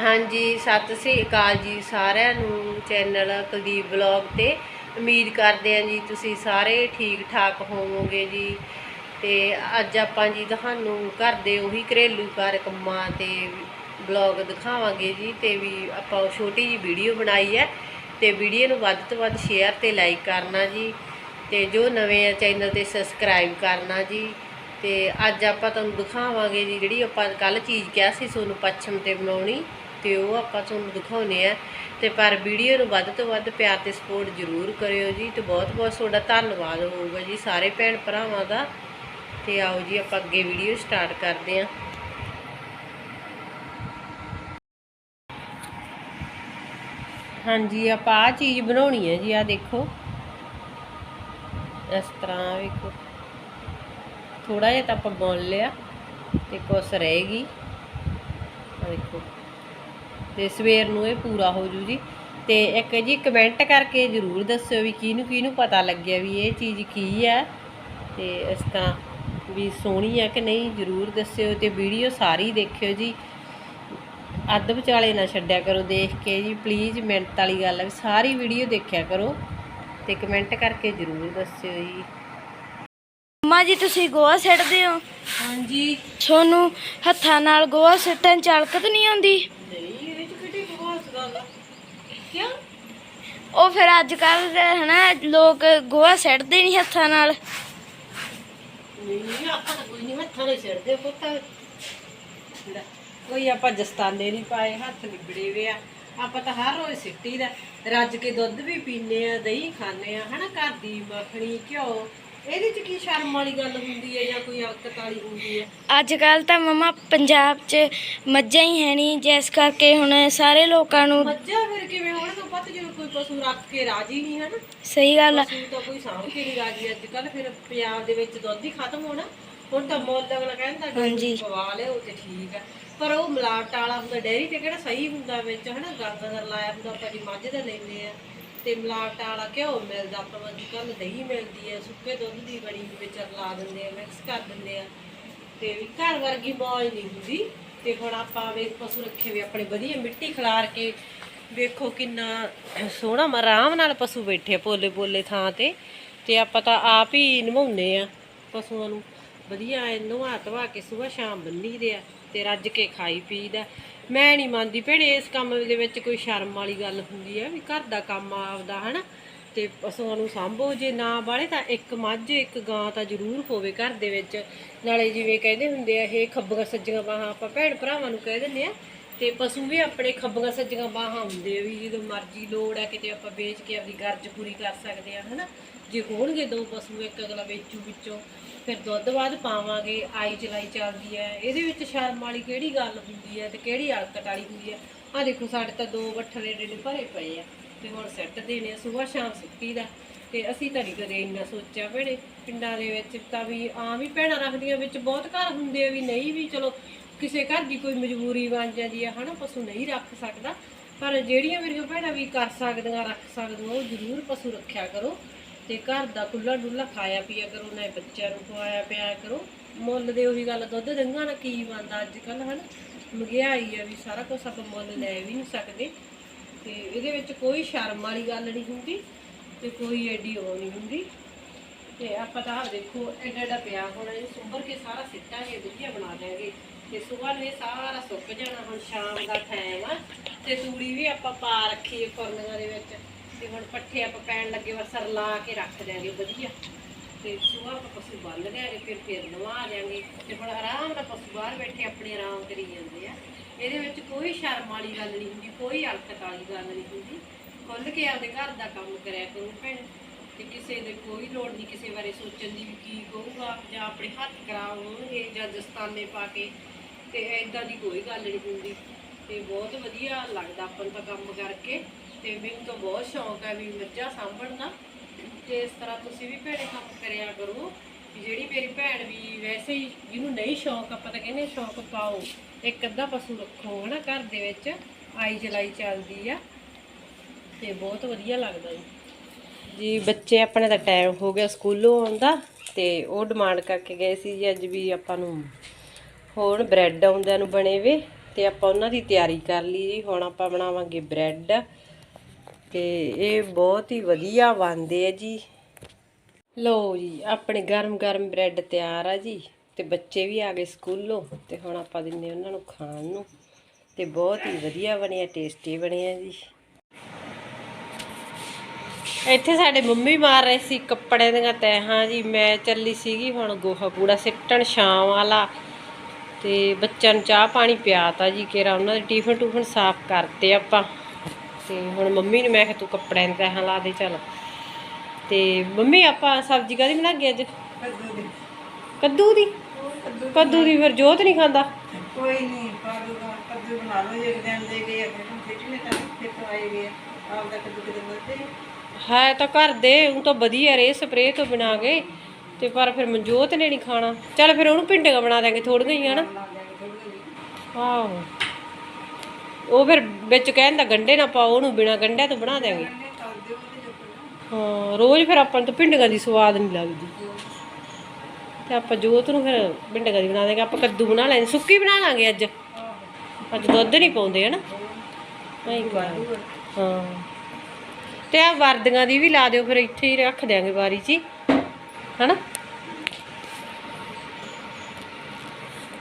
ਹਾਂਜੀ, ਸਤਿ ਸ੍ਰੀ ਅਕਾਲ ਜੀ ਸਾਰਿਆਂ ਨੂੰ ਚੈਨਲ ਕੁਲਦੀਪ ਬਲੌਗ ਤੇ। ਉਮੀਦ ਕਰਦੇ ਹਾਂ ਜੀ ਤੁਸੀਂ ਸਾਰੇ ਠੀਕ ਠਾਕ ਹੋਵੋਗੇ ਜੀ। ਤੇ ਅੱਜ ਆਪਾਂ ਜੀ ਤੁਹਾਨੂੰ ਘਰ ਦੇ ਉਹੀ ਘਰੇਲੂ ਘਰ ਕੰਮਾਂ ਤੇ ਬਲੌਗ ਦਿਖਾਵਾਂਗੇ ਜੀ ਤੇ ਵੀ ਆਪਾਂ ਉਹ ਛੋਟੀ ਜੀ ਵੀਡੀਓ ਬਣਾਈ ਹੈ ਤੇ ਵੀਡੀਓ ਨੂੰ ਵੱਧ ਤੋਂ ਵੱਧ ਸ਼ੇਅਰ ਤੇ ਲਾਈਕ ਕਰਨਾ ਜੀ ਤੇ ਜੋ ਨਵੇਂ ਆ ਚੈਨਲ ਤੇ ਸਬਸਕ੍ਰਾਈਬ ਕਰਨਾ ਜੀ। ਤੇ ਅੱਜ ਆਪਾਂ ਤੁਹਾਨੂੰ ਦਿਖਾਵਾਂਗੇ ਜੀ ਜਿਹੜੀ ਆਪਾਂ ਕੱਲ ਚੀਜ਼ ਕਿਹਾ ਸੀ ਸੋਨੂੰ ਪੱਛਮ ਤੇ ਬਣਾਉਣੀ। ਤੇ ਉਹ ਆਪਾਂ ਤੁਹਾਨੂੰ ਦਿਖਾਉਨੇ ਆ ਤੇ ਪਰ ਵੀਡੀਓ ਨੂੰ ਵੱਧ ਤੋਂ ਵੱਧ ਪਿਆਰ ਤੇ ਸਪੋਰਟ ਜ਼ਰੂਰ ਕਰਿਓ ਜੀ। ਤੇ ਬਹੁਤ ਬਹੁਤ ਤੁਹਾਡਾ ਧੰਨਵਾਦ ਹੋਊਗਾ ਜੀ ਸਾਰੇ ਭੈਣ ਭਰਾਵਾਂ ਦਾ। ਤੇ ਆਓ ਜੀ, ਆਪਾਂ ਅੱਗੇ ਵੀਡੀਓ ਸਟਾਰਟ ਕਰਦੇ ਹਾਂ। ਹਾਂਜੀ, ਆਪਾਂ ਆ ਚੀਜ਼ ਬਣਾਉਣੀ ਹੈ ਜੀ ਆ ਦੇਖੋ। ਇਸ ਤਰ੍ਹਾਂ ਵੇਖੋ। ਥੋੜਾ ਜਿਹਾ ਤਾਂ ਆਪਾਂ ਬੁਣ ਲਿਆ, ਤੇ ਕੁਛ ਰਹੇਗੀ ਆ ਦੇਖੋ। ਤੇ ਸਵੇਰ ਨੂੰ ਇਹ ਪੂਰਾ ਹੋ ਜੂ ਜੀ। ਤੇ ਇੱਕ ਜੀ ਕਮੈਂਟ ਕਰਕੇ ਜਰੂਰ ਦੱਸਿਓ ਵੀ ਕਿਹਨੂੰ ਕਿਹਨੂੰ ਪਤਾ ਲੱਗਿਆ ਵੀ ਇਹ ਚੀਜ਼ ਕੀ ਹੈ। ਤੇ ਇਸ ਤਰ੍ਹਾਂ ਵੀ ਸੋਹਣੀ ਹੈ ਕਿ ਨਹੀਂ ਜਰੂਰ ਦੱਸਿਓ ਤੇ ਵੀਡੀਓ ਸਾਰੀ ਦੇਖਿਓ ਜੀ। ਅੱਧ ਵਿਚਾਲੇ ਨਾ ਛੱਡਿਆ ਕਰੋ ਦੇਖ ਕੇ ਜੀ। ਪਲੀਜ਼ ਮਿੰਟ ਵਾਲੀ ਗੱਲ ਹੈ ਵੀ ਸਾਰੀ ਵੀਡੀਓ ਦੇਖਿਆ ਕਰੋ ਤੇ ਕਮੈਂਟ ਕਰਕੇ ਜਰੂਰ ਦੱਸਿਓ ਜੀ। ਮੰਮਾ ਜੀ ਤੁਸੀਂ ਗੋਹਾ ਸਿੱਟਦੇ ਹੋ? ਹਾਂਜੀ। ਤੁਹਾਨੂੰ ਹੱਥਾਂ ਨਾਲ ਗੋਹਾ ਸਿੱਟਣ ਚ ਅਲਕਤ ਨਹੀਂ ਆਉਂਦੀ? ਨਹੀਂ ਇਹਦੇ ਚ ਕਿਹੜੀ ਬਹੁਤ ਗੱਲ ਕਿਉਂ ਉਹ ਫਿਰ ਅੱਜ ਕੱਲ ਹਨਾ ਲੋਕ ਗੋਹਾ ਸਿੱਟਦੇ ਨਹੀਂ ਹੱਥਾਂ ਨਾਲ। ਨਹੀਂ, ਆਪਾਂ ਤਾਂ ਕੋਈ ਨਹੀਂ ਹੱਥਾਂ ਨਾਲ ਸਿਰਦੇ ਪੁੱਤ। ਕੋਈ ਆਪਾਂ ਜਸਤਾਨੇ ਨਹੀਂ ਪਾਏ, ਹੱਥ ਲਿਬੜੇ ਵੇ ਆ। ਆਪਾਂ ਤਾਂ ਹਰ ਰੋਜ਼ ਸਿੱਟੀ ਦਾ। ਰੱਜ ਕੇ ਦੁੱਧ ਵੀ ਪੀਨੇ ਆ, ਦਹੀਂ ਖਾਣੇ ਆ, ਹਨਾ ਘਰ ਦੀ ਮੱਖਣੀ, ਘਿਓ। ਇਹਦੇ ਚ ਕੀ ਸ਼ਰਮ ਵਾਲੀ ਗੱਲ ਹੁੰਦੀ ਹੈ ਜਾਂ ਕੋਈ ਅਕਤ ਵਾਲੀ ਹੁੰਦੀ ਹੈ? ਅੱਜ ਕੱਲ ਤਾਂ ਮਮਾ ਪੰਜਾਬ 'ਚ ਮੱਝਾਂ ਹੀ ਹੈ ਨਹੀਂ ਜਿਸ ਕਰਕੇ ਹੁਣ ਸਾਰੇ ਲੋਕਾਂ ਨੂੰ ਮੱਝਾਂ ਫਿਰ ਕਿਵੇਂ? ਹੋਣ ਤੋਂ ਪਤ ਜਦੋਂ ਕੋਈ ਪਸ਼ੂ ਰੱਖ ਕੇ ਰਾਜੀ ਨਹੀਂ ਹਨਾ ਸਹੀ ਗੱਲ ਆ। ਪਸ਼ੂ ਤਾਂ ਕੋਈ ਸਾਂਭ ਕੇ ਨਹੀਂ ਰਾਜੀ। ਅੱਜ ਕੱਲ ਫਿਰ ਪੰਜਾਬ ਦੇ ਵਿੱਚ ਦੁੱਧ ਹੀ ਖਤਮ ਹੋਣਾ। ਹੁਣ ਤਾਂ ਮੁੱਲ ਅਗਲਾ ਕਹਿੰਦਾ ਹਾਂਜੀ। ਕਿ ਪਵਾ ਲਿਓ ਤੇ ਠੀਕ ਆ ਪਰ ਉਹ ਮਿਲਾਵਟ ਵਾਲਾ ਹੁੰਦਾ ਡੈਰੀ ਤੇ ਕਿਹੜਾ ਸਹੀ ਹੁੰਦਾ ਵਿੱਚ ਹਨਾ? ਗੰਦ ਦਾ ਲਾਇਆ ਹੁੰਦਾ ਆਪਾਂ ਜੀ ਮੱਝ ਦਾ ਲੈਂਦੇ ਆ। ਤੇ ਮਿਲਾਵਟ ਵਾਲਾ ਘਿਓ ਮਿਲਦਾ, ਆਪਾਂ ਨੂੰ ਕੱਲ ਦਹੀਂ ਮਿਲਦੀ ਹੈ, ਸੁੱਕੇ ਦੁੱਧ ਦੀ ਬਣੀ ਵਿੱਚ ਲਾ ਦਿੰਦੇ ਆ ਮਿਕਸ ਕਰ ਦਿੰਦੇ ਆ ਤੇ ਵੀ ਘਰ ਵਰਗੀ ਮੌਜ ਨਹੀਂ ਹੁੰਦੀ। ਤੇ ਹੁਣ ਆਪਾਂ ਵੇਖ ਪਸ਼ੂ ਰੱਖੇ ਵੀ ਆਪਣੇ ਵਧੀਆ ਮਿੱਟੀ ਖਿਲਾਰ ਕੇ ਵੇਖੋ ਕਿੰਨਾ ਸੋਹਣਾ ਆਰਾਮ ਨਾਲ ਪਸ਼ੂ ਬੈਠੇ ਆ ਪੋਲੇ ਪੋਲੇ ਥਾਂ ਤੇ। ਤੇ ਆਪਾਂ ਤਾਂ ਆਪ ਹੀ ਨਿਭਾਉਂਦੇ ਆ ਪਸ਼ੂਆਂ ਨੂੰ। ਵਧੀਆ ਨਵਾ ਧਵਾ ਕੇ ਸਵੇਰ ਸ਼ਾਮ ਬੰਨੀ ਦੇ ਆ ਤੇ ਰੱਜ ਕੇ ਖਾਈ ਪੀਦਾ ਮੈਂ ਨਹੀਂ ਮੰਨਦੀ ਭੈਣੇ, ਇਸ ਕੰਮ ਦੇ ਵਿੱਚ ਕੋਈ ਸ਼ਰਮ ਵਾਲੀ ਗੱਲ ਹੁੰਦੀ ਹੈ ਵੀ ਘਰ ਦਾ ਕੰਮ ਆਪਦਾ, ਹਨਾ? ਤੇ ਪਸ਼ੂਆਂ ਨੂੰ ਸਾਂਭੋ, ਜੇ ਨਾ ਵਾਲੇ ਤਾਂ ਇੱਕ ਮੱਝ, ਇੱਕ ਗਾਂ ਤਾਂ ਜ਼ਰੂਰ ਹੋਵੇ ਘਰ ਦੇ ਵਿੱਚ। ਨਾਲੇ ਜਿਵੇਂ ਕਹਿੰਦੇ ਹੁੰਦੇ ਆ, ਇਹ ਖੱਬੀਆਂ ਸੱਜੀਆਂ ਬਾਹਾਂ ਆਪਾਂ ਭੈਣ ਭਰਾਵਾਂ ਨੂੰ ਕਹਿ ਦਿੰਦੇ ਆ, ਤੇ ਪਸ਼ੂ ਵੀ ਆਪਣੇ ਖੱਬੀਆਂ ਸੱਜੀਆਂ ਬਾਹਾਂ ਹੁੰਦੇ ਆ ਵੀ ਜਦੋਂ ਮਰਜ਼ੀ ਲੋੜ ਹੈ ਕਿਤੇ ਆਪਾਂ ਵੇਚ ਕੇ ਆਪਣੀ ਗਰਜ ਪੂਰੀ ਕਰ ਸਕਦੇ ਆ, ਹਨਾ? ਜੇ ਹੋਣਗੇ ਦੋ ਪਸ਼ੂ, ਇੱਕ ਅਗਲਾ ਵੇਚੂ ਵਿੱਚੋਂ, ਫਿਰ ਦੁੱਧ ਬਾਅਦ ਪਾਵਾਂਗੇ, ਆਈ ਚਲਾਈ ਚੱਲਦੀ ਹੈ। ਇਹਦੇ ਵਿੱਚ ਸ਼ਰਮ ਵਾਲੀ ਕਿਹੜੀ ਗੱਲ ਹੁੰਦੀ ਹੈ ਤੇ ਕਿਹੜੀ ਹਲਕਤ ਵਾਲੀ ਹੁੰਦੀ ਹੈ? ਆ ਦੇਖੋ, ਸਾਡੇ ਤਾਂ ਦੋ ਬੱਠਲੇ ਏਡੇ ਏਡੇ ਭਰੇ ਪਏ ਆ ਤੇ ਹੁਣ ਸੈੱਟ ਦੇਣੇ ਆ ਸਵੇਰ ਸ਼ਾਮ ਸੁੱਤੀ ਦਾ ਤੇ ਅਸੀਂ ਤਾਂ ਨਹੀਂ ਕਦੇ ਇੰਨਾ ਸੋਚਿਆ ਭੈਣੇ ਪਿੰਡਾਂ ਦੇ ਵਿੱਚ ਤਾਂ ਵੀ ਆਮ ਹੀ ਭੈਣਾਂ ਰੱਖਦੀਆਂ ਵਿੱਚ ਬਹੁਤ ਘਰ ਹੁੰਦੇ ਆ ਵੀ ਨਹੀਂ ਵੀ ਚਲੋ ਕਿਸੇ ਘਰ ਦੀ ਕੋਈ ਮਜਬੂਰੀ ਬਣ ਜਾਂਦੀ ਹੈ ਹਨਾ, ਪਸ਼ੂ ਨਹੀਂ ਰੱਖ ਸਕਦਾ। ਪਰ ਜਿਹੜੀਆਂ ਮੇਰੀਆਂ ਭੈਣਾਂ ਵੀ ਕਰ ਸਕਦੀਆਂ, ਰੱਖ ਸਕਦੀਆਂ, ਉਹ ਜ਼ਰੂਰ ਪਸ਼ੂ ਰੱਖਿਆ ਕਰੋ। ਤੇ ਘਰ ਦਾ ਖੁੱਲਾ ਡੁੱਲਾ ਖਾਇਆ ਪੀਆ ਕਰੋ, ਨਾ ਬੱਚਿਆਂ ਨੂੰ ਖਵਾਇਆ ਪਿਆ ਕਰੋ। ਮੁੱਲ ਦੇ ਉਹੀ ਗੱਲ, ਦੁੱਧ ਦੰਗਾ ਨਾਲ ਕੀ ਬਣਦਾ ਅੱਜ ਕੱਲ ਹਨ? ਮਹਿੰਗਾਈ ਆ ਵੀ ਸਾਰਾ ਕੁਝ ਆਪਾਂ ਮੁੱਲ ਲੈ ਵੀ ਨਹੀਂ ਸਕਦੇ। ਤੇ ਇਹਦੇ ਵਿੱਚ ਕੋਈ ਸ਼ਰਮ ਵਾਲੀ ਗੱਲ ਨਹੀਂ ਹੁੰਦੀ ਤੇ ਕੋਈ ਐਡੀ ਉਹ ਨਹੀਂ ਹੁੰਦੀ। ਤੇ ਆਪਾਂ ਤਾਂ ਦੇਖੋ, ਐਡਾ ਐਡਾ ਪਿਆ ਹੋਣਾ ਇਹ ਸੁੰਬਰ ਕੇ ਸਾਰਾ ਸਿੱਟਾਂਗੇ ਵਧੀਆ ਬਣਾ ਦਿਆਂਗੇ ਤੇ ਸੁਬਾਹ ਨੂੰ ਇਹ ਸਾਰਾ ਸੁੱਕ ਜਾਣਾ, ਹੁਣ ਸ਼ਾਮ ਦਾ ਟਾਈਮ ਆ। ਤੇ ਤੂੜੀ ਵੀ ਆਪਾਂ ਪਾ ਰੱਖੀਏ ਹੈ ਫੁਰਨੀਆਂ ਦੇ ਵਿੱਚ। ਤੇ ਹੁਣ ਪੱਠੇ ਆਪਾਂ ਪੈਣ ਲੱਗੇ ਵਸਰ ਲਾ ਕੇ ਰੱਖ ਦਿਆਂਗੇ, ਵਧੀਆ। ਤੇ ਸੁਬਾਹ ਆਪਾਂ ਪਸ਼ੂ ਬੰਨ ਦਿਆਂਗੇ, ਫਿਰ ਫਿਰ ਨਵਾ ਦਿਆਂਗੇ। ਤੇ ਹੁਣ ਆਰਾਮ ਨਾਲ ਪਸ਼ੂ ਬਾਹਰ ਬੈਠੇ ਆਪਣੇ ਆਰਾਮ ਕਰੀ ਜਾਂਦੇ ਆ। ਇਹਦੇ ਵਿੱਚ ਕੋਈ ਸ਼ਰਮ ਵਾਲੀ ਗੱਲ ਨਹੀਂ ਹੁੰਦੀ, ਕੋਈ ਅਲਕਤ ਵਾਲੀ ਗੱਲ ਨਹੀਂ ਹੁੰਦੀ। ਖੁੱਲ ਕੇ ਆਪਦੇ ਘਰ ਦਾ ਕੰਮ ਕਰਿਆ ਕਰੋ ਭੈਣ। ਤੇ ਕਿਸੇ ਦੇ ਕੋਈ ਲੋੜ ਨਹੀਂ, ਕਿਸੇ ਬਾਰੇ ਸੋਚਣ ਦੀ ਵੀ ਕੀ ਕਹੂਗਾ, ਜਾਂ ਆਪਣੇ ਹੱਥ ਖਰਾਬ ਹੋਣਗੇ ਜਾਂ ਦਸਤਾਨੇ ਪਾ ਕੇ। ਤੇ ਐਦਾਂ ਦੀ ਕੋਈ ਗੱਲ ਨਹੀਂ ਹੁੰਦੀ। ਤੇ ਬਹੁਤ ਵਧੀਆ ਲੱਗਦਾ ਆਪਾਂ ਨੂੰ ਤਾਂ ਕੰਮ ਕਰਕੇ। ਤੇ ਮੈਨੂੰ ਤਾਂ ਬਹੁਤ ਸ਼ੌਂਕ ਹੈ ਵੀ ਮੱਝਾਂ ਸਾਂਭਣ ਦਾ। ਤੇ ਇਸ ਤਰ੍ਹਾਂ ਤੁਸੀਂ ਵੀ ਭੈਣੇ ਕੰਮ ਕਰਿਆ ਕਰੋ ਜਿਹੜੀ ਮੇਰੀ ਭੈਣ ਵੀ ਵੈਸੇ ਹੀ ਜਿਹਨੂੰ ਨਹੀਂ ਸ਼ੌਂਕ, ਆਪਾਂ ਤਾਂ ਕਹਿੰਦੇ ਸ਼ੌਂਕ ਪਾਓ। ਇੱਕ ਅੱਧਾ ਪਸ਼ੂ ਰੱਖੋ, ਹਨਾ, ਘਰ ਦੇ ਵਿੱਚ ਆਈ ਚਲਾਈ ਚੱਲਦੀ ਆ। ਤੇ ਬਹੁਤ ਵਧੀਆ ਲੱਗਦਾ ਜੀ। ਜੀ, ਬੱਚੇ ਆਪਣੇ ਦਾ ਟਾਈਮ ਹੋ ਗਿਆ ਸਕੂਲੋਂ ਆਉਂਦਾ ਤੇ ਉਹ ਡਿਮਾਂਡ ਕਰਕੇ ਗਏ ਸੀ ਜੀ, ਅੱਜ ਵੀ ਆਪਾਂ ਨੂੰ ਹੁਣ ਬ੍ਰੈਡ ਆਉਂਦਿਆਂ ਨੂੰ ਬਣੇ ਵੇ ਤੇ ਆਪਾਂ ਉਹਨਾਂ ਦੀ ਤਿਆਰੀ ਕਰ ਲਈ ਜੀ। ਹੁਣ ਆਪਾਂ ਬਣਾਵਾਂਗੇ ਬ੍ਰੈਡ ਤੇ ਇਹ ਬਹੁਤ ਹੀ ਵਧੀਆ ਬਣਦੇ ਆ ਜੀ। ਲਓ ਜੀ, ਆਪਣੇ ਗਰਮ ਗਰਮ ਬ੍ਰੈਡ ਤਿਆਰ ਆ ਜੀ ਤੇ ਬੱਚੇ ਵੀ ਆ ਗਏ ਸਕੂਲੋਂ ਤੇ ਹੁਣ ਆਪਾਂ ਦਿੰਨੇ ਉਹਨਾਂ ਨੂੰ ਖਾਣ ਨੂੰ ਤੇ ਬਹੁਤ ਹੀ ਵਧੀਆ ਬਣਿਆ ਟੇਸਟੀ ਬਣਿਆ ਜੀ। ਇੱਥੇ ਸਾਡੇ ਮੰਮੀ ਮਾਰ ਰਹੇ ਸੀ ਕੱਪੜਿਆਂ ਦੀਆਂ ਤੈਹਾਂ ਜੀ, ਮੈਂ ਚੱਲੀ ਸੀਗੀ ਹੁਣ ਗੋਹਾ ਕੂੜਾ ਸਿੱਟਣ ਸ਼ਾਮ ਵਾਲਾ ਤੇ ਬੱਚਿਆਂ ਨੂੰ ਚਾਹ ਪਾਣੀ ਪਿਆਤਾ ਜੀ, ਕਿਹੜਾ ਉਹਨਾਂ ਦੇ ਟਿਫਨ ਟੂਫਨ ਸਾਫ਼ ਕਰਤੇ ਆਪਾਂ। ਤੇ ਹੁਣ ਮੰਮੀ ਨੂੰ ਮੈਂ ਕਿਹਾ ਤੂੰ ਕੱਪੜਿਆਂ ਦੀਆਂ ਤੈਹਾਂ ਲਾ ਦੇ ਚੱਲ। ਤੇ ਮੰਮੀ ਆਪਾਂ ਸਬਜ਼ੀ ਕਾਹਦੀ ਬਣਾ ਗਏ ਅੱਜ? ਕੱਦੂ ਦੀ। ਕੱਦੂ ਦੀ ਫਿਰ ਜੋਤ ਨਹੀਂ ਖਾਂਦਾ? ਕੋਈ ਨਹੀਂ ਕੱਦੂ ਦਾ ਕੱਦੂ ਬਣਾ ਲਓ ਜੇ ਦਿਨ ਦੇ ਗਏ ਆਪਣੇ ਨੂੰ ਫਿੱਟਨੇ ਤਾਂ ਫਿਰ ਤੋਂ ਆਏ ਗਏ ਆਪ ਦਾ ਕੱਦੂ ਕਿਤੇ ਮਿਲਦੇ ਹੈ ਤਾਂ ਘਰ ਦੇ ਉਹ ਤਾਂ ਵਧੀਆ ਰੇ ਸਪਰੇਅ ਤੋਂ ਬਣਾ ਗਏ। ਤੇ ਪਰ ਫਿਰ ਮਨਜੋਤ ਨੇ ਨਹੀਂ ਖਾਣਾ। ਚੱਲ ਫਿਰ ਉਹਨੂੰ ਭਿੰਡੀਆਂ ਬਣਾ ਦਾਂਗੇ ਥੋੜੀਆਂ ਹੀ ਹਨਾ ਆਹੋ। ਉਹ ਫਿਰ ਵਿੱਚ ਕਹਿੰਦਾ ਗੰਡੇ ਨਾ ਪਾਓ, ਉਹਨੂੰ ਬਿਨਾ ਗੰਡਿਆਂ ਤੋਂ ਬਣਾ ਦਾਂਗੇ ਹਾਂ, ਰੋਜ਼ ਫਿਰ ਆਪਾਂ ਨੂੰ ਤਾਂ ਭਿੰਡੀਆਂ ਦੀ ਸਵਾਦ ਨਹੀਂ ਲੱਗਦੀ। ਤੇ ਆਪਾਂ ਜੋਤ ਨੂੰ ਫਿਰ ਭਿੰਡੀਆਂ ਦੀ ਬਣਾ ਦਾਂਗੇ ਆਪਾਂ ਕੱਦੂ ਬਣਾ ਲੈਂਦੇ, ਸੁੱਕੀ ਬਣਾ ਲਾਂਗੇ ਅੱਜ। ਅੱਜ ਦੁੱਧ ਨਹੀਂ ਪਾਉਂਦੇ, ਹਨਾ? ਹਾਂ। ਤੇ ਆ ਵਰਦੀਆਂ ਦੀ ਵੀ ਲਾ ਦਿਓ, ਫਿਰ ਇੱਥੇ ਹੀ ਰੱਖ ਦਿਆਂਗੇ ਵਾਰੀ 'ਚ ਹੀ, ਹਨਾ?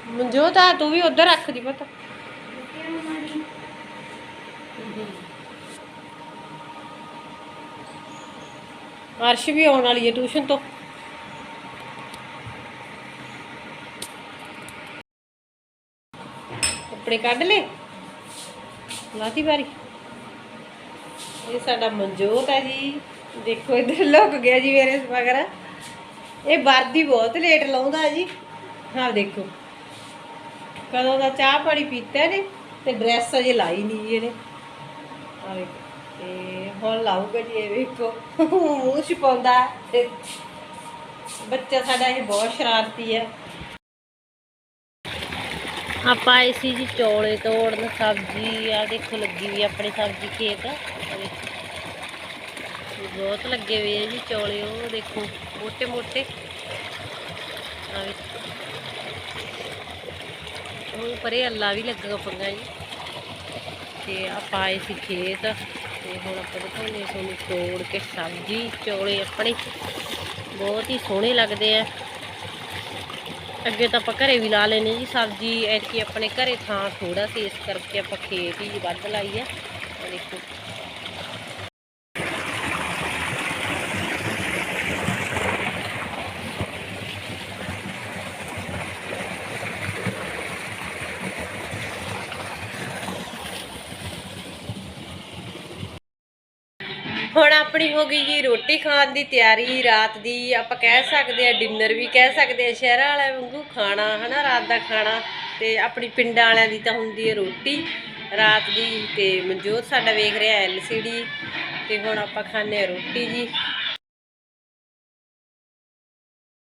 ਮਨਜੋਤ ਆ ਤੂੰ ਵੀ ਉਧਰ ਰੱਖ ਦੀ ਪਤਾ। ਅਰਸ਼ ਵੀ ਆਉਣ ਵਾਲੀ ਹੈ ਟਿਊਸ਼ਨ ਤੋਂ। ਕੱਪੜੇ ਕੱਢ ਲੈ ਲਾਤੀ ਬਾਰੀ ਇਹ ਸਾਡਾ ਮਨਜੋਤ ਹੈ ਜੀ। ਦੇਖੋ ਇੱਧਰ ਲੁਕ ਗਿਆ ਜੀ ਮੇਰੇ ਮਗਰ। ਇਹ ਵਰਦੀ ਬਹੁਤ ਲੇਟ ਲਾਉਂਦਾ ਜੀ। ਹਾਂ ਦੇਖੋ। ਕਦੋਂ ਦਾ ਚਾਹ ਪਾਣੀ ਪੀਤਾ ਨੇ ਤੇ ਡਰੈਸ ਅਜੇ ਲਾਈ ਨਹੀਂ ਜੀ ਇਹਨੇ। ਆ ਵੇਖੋ ਹੁਣ ਲਾਊਗਾ ਜੀ, ਇਹ ਵੇਖੋ। ਮੂੰਹ ਛਪਾਉਂਦਾ ਬੱਚਾ ਸਾਡਾ ਇਹ ਬਹੁਤ ਸ਼ਰਾਰਤੀ ਹੈ। ਆਪਾਂ ਆਏ ਸੀ ਜੀ ਚੌਲੇ ਤੋੜਨ, ਸਬਜ਼ੀ ਆ ਦੇਖੋ ਲੱਗੀ ਵੀ ਆਪਣੀ ਸਬਜ਼ੀ ਖੇਤ। ਬਹੁਤ ਲੱਗੇ ਹੋਏ ਆ ਜੀ ਚੌਲੇ, ਉਹ ਦੇਖੋ ਮੋਟੇ ਮੋਟੇ ਉਹ ਪਰੇ ਅੱਲਾ ਵੀ ਲੱਗਾ ਪੰਗਾ ਜੀ। ਤੇ ਆਪਾਂ ਆਏ ਸੀ ਖੇਤ। ਤੇ ਹੁਣ ਆਪਾਂ ਦਿਖਾਉਂਦੇ ਹਾਂ ਤੁਹਾਨੂੰ ਤੋੜ ਕੇ ਸਬਜ਼ੀ, ਚੌਲੇ ਆਪਣੇ। ਬਹੁਤ ਹੀ ਸੋਹਣੇ ਲੱਗਦੇ ਆ। ਅੱਗੇ ਤਾਂ ਆਪਾਂ ਘਰੇ ਵੀ ਲਾ ਲੈਨੇ ਜੀ ਸਬਜ਼ੀ। ਐਤਕੀ ਆਪਣੇ ਘਰੇ ਥਾਂ ਥੋੜਾ ਸੀ, ਇਸ ਕਰਕੇ ਆਪਾਂ ਖੇਤ ਹੀ ਵੱਧ ਲਾਈ ਆ ਦੇਖੋ ਹੁਣ ਆਪਣੀ ਹੋ ਗਈ ਜੀ ਰੋਟੀ ਖਾਣ ਦੀ ਤਿਆਰੀ, ਰਾਤ ਦੀ ਆਪਾਂ ਕਹਿ ਸਕਦੇ ਆ ਡਿਨਰ ਵੀ ਕਹਿ ਸਕਦੇ ਆ ਸ਼ਹਿਰਾਂ ਵਾਲਿਆਂ ਵਾਂਗੂ ਖਾਣਾ, ਹਨਾ, ਰਾਤ ਦਾ ਖਾਣਾ ਤੇ ਆਪਣੀ ਪਿੰਡਾਂ ਵਾਲਿਆਂ ਦੀ ਤਾਂ ਹੁੰਦੀ ਹੈ ਰੋਟੀ, ਰਾਤ ਦੀ ਤੇ ਮਨਜੋਤ ਸਾਡਾ ਵੇਖ ਰਿਹਾ ਐਲਸੀਡੀ ਤੇ ਹੁਣ ਆਪਾਂ ਖਾਂਦੇ ਆ ਰੋਟੀ ਜੀ।